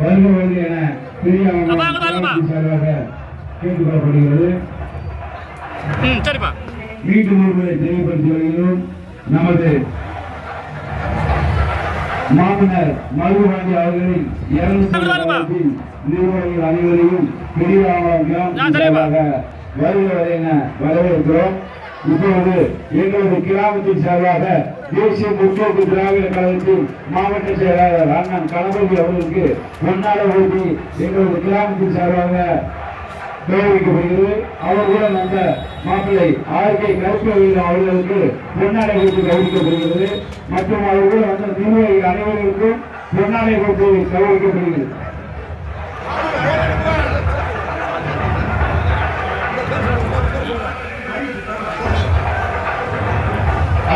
வருக வருக என கேட்டுக்கொள்ளப்படுகிறது. ம் சரிப்பா. மீண்டும் ஒருமுறை தெளிவுபடுத்தி வருகிறோம். நமது மாமன்னர் மருதுபாண்டி அவர்களின் இருநூத்தி நிர்வாகிகள் அனைவரையும் என வரவேற்கிறோம். இப்பொழுது எங்களது கிராமத்தின் சார்பாக தேசிய முற்போக்கு திராவிட கழகத்தின் மாவட்ட செயலாளர் அண்ணன் கணபதி அவர்களுக்கு பொன்னாட ஓட்டி எங்களது கிராமத்தின் சார்பாக கௌரவிக்கப்படுகிறது. அவர்களுடன் அந்த மாப்பிள்ளை ஆர்கே கருப்பவர்கள் அவர்களுக்கு பொன்னாடை கொடுத்து கௌரவிக்கப்படுகிறது. மற்றும் அவர்களுடன் வந்த நிர்வாகிகள் அனைவருக்கும் பொன்னாடை கொடுத்து கௌரவிக்கப்படுகிறது.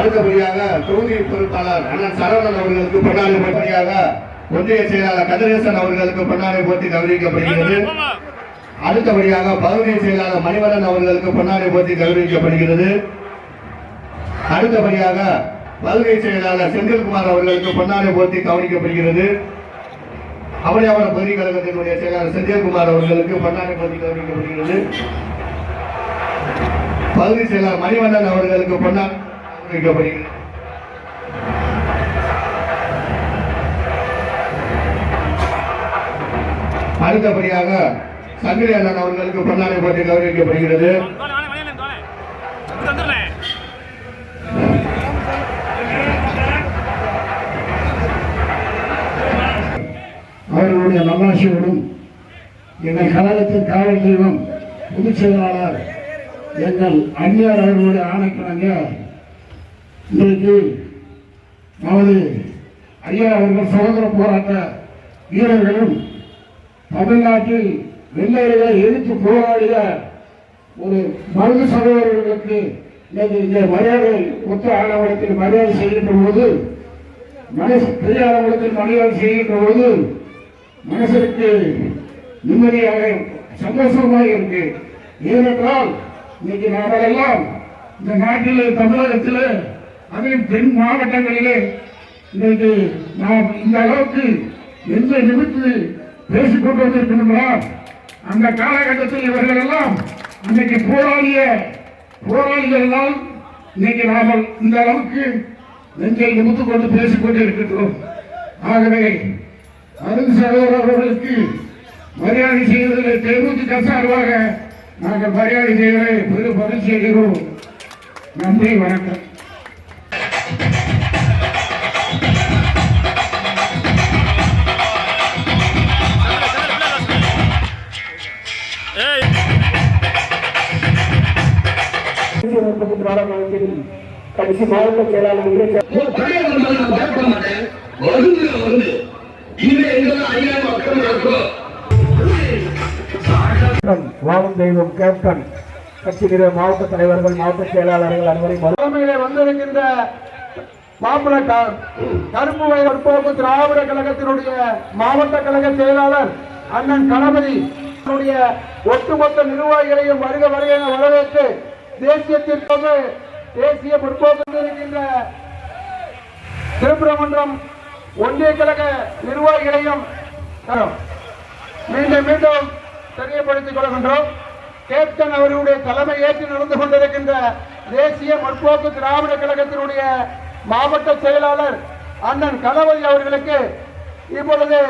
அடுத்தபடியாக தொகுதி பொறுப்பாளர் அண்ணன் சரவணன் அவர்களுக்கு பொன்னாடை போட்டியாக ஒன்றிய செயலாளர் கதிரேசன் அவர்களுக்கு பொன்னாடை போட்டி கௌரவிக்கப்படுகிறது. அடுத்தபடியாக பகுதி செயலாளர் மணிவரன் அவர்களுக்கு பொன்னாடை போட்டி கௌரவிக்கப்படுகிறது. அடுத்தபடியாக பகுதி செயலாளர் செந்தில்குமார் அவர்களுக்கு பொன்னாடை போட்டி கவனிக்கப்படுகிறது அவளியாவர பகுதி கழகத்தினுடைய செயலாளர் செந்தில்குமார் அவர்களுக்கு பொன்னாடை போட்டி கவனிக்கப்படுகிறது பகுதி செயலாளர் மணிவண்ணன் அவர்களுக்கு பொன்னாடை கௌரவிக்கப்படுகிறது அடுத்தபடியாக சங்கரி அண்ணன் அவர்களுக்கு பொன்னாடை போட்டி கௌரவிக்கப்படுகிறது. அவர்களுடைய நல்லாசியோடும் எங்கள் கழகத்தின் காவல் தெய்வம் பொதுச் செயலாளர் எங்கள் அந்நியார் அவர்களுடைய ஆணைக்கிழங்க இன்றைக்கு நமது ஐயா அவர்கள் சுதந்திர போராட்ட வீரர்களும் தமிழ்நாட்டில் வெள்ளையர்களை எதிர்த்து போராடிய ஒரு மருந்து சகோதரர்களுக்கு இன்னைக்கு இங்கே மரியாதை ஒத்த ஆணவத்தில் மரியாதை செய்கின்ற போது மனசு பெரிய ஆணவத்தில் மரியாதை செய்கின்ற போது மனசிற்கு நிம்மதியாக சந்தோஷமாக இருக்கு. ஏனென்றால் இன்னைக்கு நாமெல்லாம் இந்த நாட்டில் தமிழகத்தில் அதிலும் தென் மாவட்டங்களிலே இன்றைக்கு நாம் இந்த அளவுக்கு எந்த நிமித்து பேசிக் கொண்டு வந்திருக்கின்றோம் அந்த காலகட்டத்தில் இவர்கள் எல்லாம் இன்னைக்கு போராடிய போராளிகள் தான் இன்னைக்கு நாம் இந்த அளவுக்கு நெஞ்சை நிமித்து கொண்டு பேசிக்கொண்டு இருக்கின்றோம் ஆகவே அருண் சகோதரர் அவர்களுக்கு மரியாதை செய்வதில் தேமுதிக சார்பாக நாங்கள் மரியாதை செய்வதை பெரும் பதில் செய்கிறோம் நன்றி வணக்கம். கடைசி மாவட்ட செயலாளர் வாழும் தெய்வம் கேப்டன். கட்சியினுடைய மாவட்ட தலைவர்கள் மாவட்ட செயலாளர்கள் அனைவரையும் தலைமையிலே வந்திருக்கின்ற மாப்பிள க- கருப்பு வயல் போக்கு திராவிட கழகத்தினுடைய மாவட்ட கழக செயலாளர் அண்ணன் கணபதி ஒட்டுமொத்த நிர்வாகிகளையும் வருக வருக என வரவேற்று தேசியத்திற்காக தேசிய முற்போக்கு இருக்கின்ற திருப்பரமன்றம் ஒன்றிய கழக நிர்வாகிகளையும் மீண்டும் மீண்டும் தெரியப்படுத்திக் கொள்கின்றோம். கேப்டன் அவர்களுடைய தலைமை ஏற்று நடந்து கொண்டிருக்கின்ற தேசிய முற்போக்கு திராவிட கழகத்தினுடைய மாவட்ட செயலாளர் அண்ணன் கணபதி அவர்களுக்கு இப்பொழுது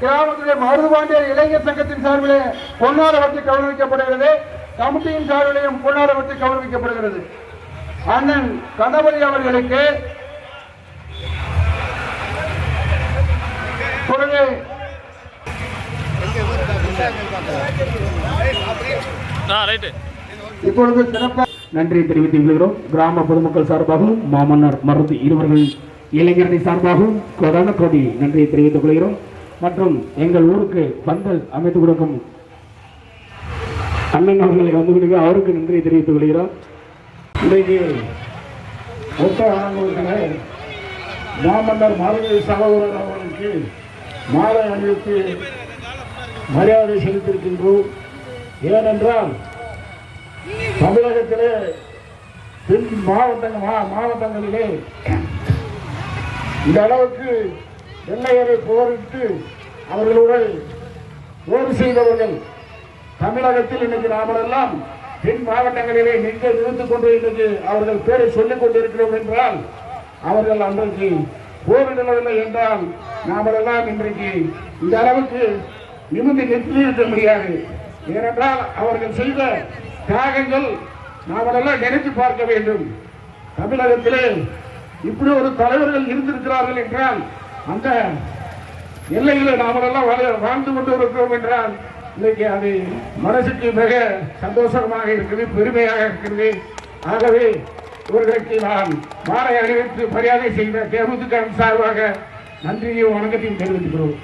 கிராமத்துடைய மருதுபாண்டியர் இளைஞர் சங்கத்தின் சார்பிலே பொன்னார வட்டி கௌரவிக்கப்படுகிறது. கமிட்டியின் சார்பிலையும் வட்டி கௌரவிக்கப்படுகிறது. அண்ணன் கணபதி அவர்களுக்கு இப்பொழுது சிறப்பாக நன்றி தெரிவித்துக் கொள்கிறோம். கிராம பொதுமக்கள் சார்பாகவும் மாமன்னர் மருது இருவர்கள் இளைஞரணி சார்பாகவும் கொடான கோடி நன்றியை தெரிவித்துக் கொள்கிறோம். மற்றும் எங்கள் ஊருக்கு பந்தல் அமைத்து கொடுக்கும் அண்ணன் அவர்களை வந்து கொடுக்க அவருக்கு நன்றி தெரிவித்துக் கொள்கிறோம். இன்றைக்கு ஒத்த வழங்குவதில் மாமன்னர் மாதவி சகோதரர் அவர்களுக்கு மாலை அணிவித்து மரியாதை செலுத்தியிருக்கின்றோம். ஏனென்றால் தமிழகத்திலே தென் மாவட்டங்கள் மா மாவட்டங்களிலே இந்த அளவுக்கு வெள்ளையரை போரிட்டு அவர்களுடன் போர் செய்தவர்கள் தமிழகத்தில் இன்னைக்கு நாமெல்லாம் தென் மாவட்டங்களிலே நின்று நிறுத்திக் கொண்டு இன்னைக்கு அவர்கள் பேரை சொல்லிக் கொண்டிருக்கிறோம் என்றால் அவர்கள் அன்றைக்கு போரிடவில்லை என்றால் நாமெல்லாம் இன்றைக்கு இந்த அளவுக்கு நிமிந்து நிறுத்தியிருக்க முடியாது ஏனென்றால் அவர்கள் செய்த தியாகங்கள் நாமெல்லாம் நினைத்து பார்க்க வேண்டும். தமிழகத்திலே இப்படி ஒரு தலைவர்கள் இருந்திருக்கிறார்கள் என்றால் அந்த எல்லையில் நாமெல்லாம் வாழ்ந்து கொண்டு இருக்கிறோம் என்றால் இன்னைக்கு அது மனசுக்கு மிக சந்தோஷமாக இருக்குது பெருமையாக இருக்கிறது ஆகவே இவர்களுக்கு நான் மாலை அணிவித்து மரியாதை செய்த தேமுதிக சார்பாக நன்றியும் வணக்கத்தையும் தெரிவித்துக்கிறோம்